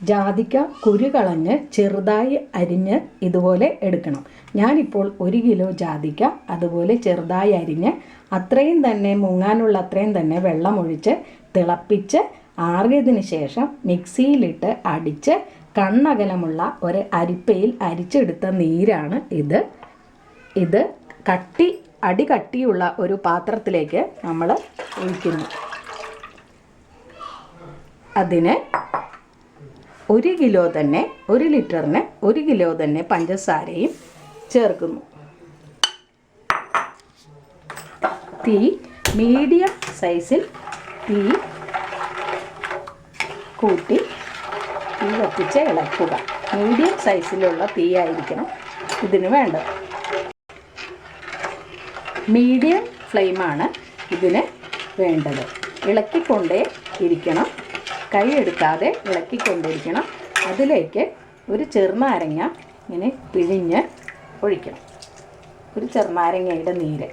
ജാതിക്ക കുരു കളഞ്ഞ് ചെറുതായി അരിഞ്ഞ് ഇതുപോലെ എടുക്കണം. ഞാനിപ്പോൾ ഒരു കിലോ ജാതിക്ക അതുപോലെ ചെറുതായി അരിഞ്ഞ് അത്രയും തന്നെ മുങ്ങാനുള്ള അത്രയും തന്നെ വെള്ളമൊഴിച്ച് തിളപ്പിച്ച് ആറിയതിന് ശേഷം മിക്സിയിലിട്ട് അടിച്ച് കണ്ണകലമുള്ള ഒരു അരിപ്പയിൽ അരിച്ചെടുത്ത നീരാണ് ഇത്. ഇത് കട്ടി അടി കട്ടിയുള്ള ഒരു പാത്രത്തിലേക്ക് നമ്മൾ ഒഴിക്കുന്നു. അതിന് ഒരു കിലോ തന്നെ ഒരു ലിറ്ററിന് ഒരു കിലോ തന്നെ പഞ്ചസാരയും ചേർക്കുന്നു. തീ മീഡിയം സൈസിൽ തീ കൂട്ടി തീ കത്തിച്ച് ഇളക്കുക. മീഡിയം സൈസിലുള്ള തീ ആയിരിക്കണം ഇതിന് വേണ്ടത്. മീഡിയം ഫ്ലെയിമാണ് ഇതിന് വേണ്ടത്. ഇളക്കിക്കൊണ്ടേ ഇരിക്കണം. കൈ എടുക്കാതെ ഇളക്കിക്കൊണ്ടിരിക്കണം. അതിലേക്ക് ഒരു ചെറുനാരങ്ങ ഇങ്ങനെ പിഴിഞ്ഞ് ഒഴിക്കണം. ഒരു ചെറുനാരങ്ങയുടെ നീര്.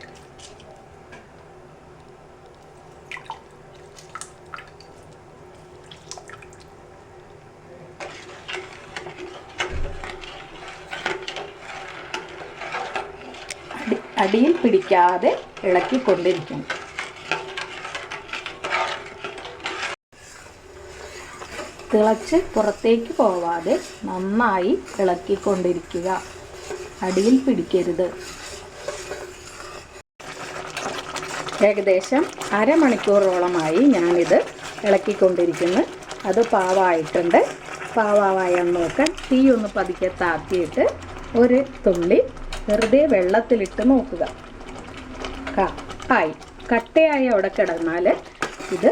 അടിയിൽ പിടിക്കാതെ ഇളക്കിക്കൊണ്ടിരിക്കണം. തിളച്ച് പുറത്തേക്ക് പോവാതെ നന്നായി ഇളക്കിക്കൊണ്ടിരിക്കുക. അടിയിൽ പിടിക്കരുത്. ഏകദേശം അരമണിക്കൂറോളമായി ഞാനിത് ഇളക്കിക്കൊണ്ടിരിക്കുന്നു. അത് പാവായിട്ടുണ്ട്. പാവായെന്ന് നോക്കാൻ തീ ഒന്ന് പതുക്കെ താത്തിയിട്ട് ഒരു തുള്ളി വെറുതെ വെള്ളത്തിലിട്ട് നോക്കുക. ക ആയി. കട്ടയായി അവിടെ കിടന്നാൽ ഇത്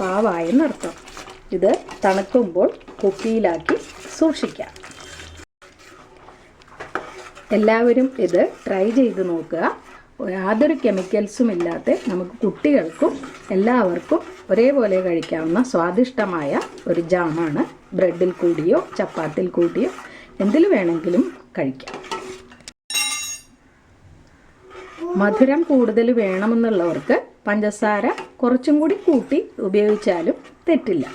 പാവായെന്നർത്ഥം. ഇത് തണുക്കുമ്പോൾ കുപ്പിയിലാക്കി സൂക്ഷിക്കാം. എല്ലാവരും ഇത് ട്രൈ ചെയ്ത് നോക്കുക. യാതൊരു കെമിക്കൽസും ഇല്ലാത്ത നമുക്ക് കുട്ടികൾക്കും എല്ലാവർക്കും ഒരേപോലെ കഴിക്കാവുന്ന സ്വാദിഷ്ടമായ ഒരു ജാമാണ് ബ്രെഡിൽ കൂടിയോ ചപ്പാത്തിൽ കൂടിയോ എന്തിൽ വേണമെങ്കിലും കഴിക്കാം. മധുരം കൂടുതൽ വേണമെന്നുള്ളവർക്ക് പഞ്ചസാര കുറച്ചും കൂടി കൂട്ടി ഉപയോഗിച്ചാലും തെറ്റില്ല.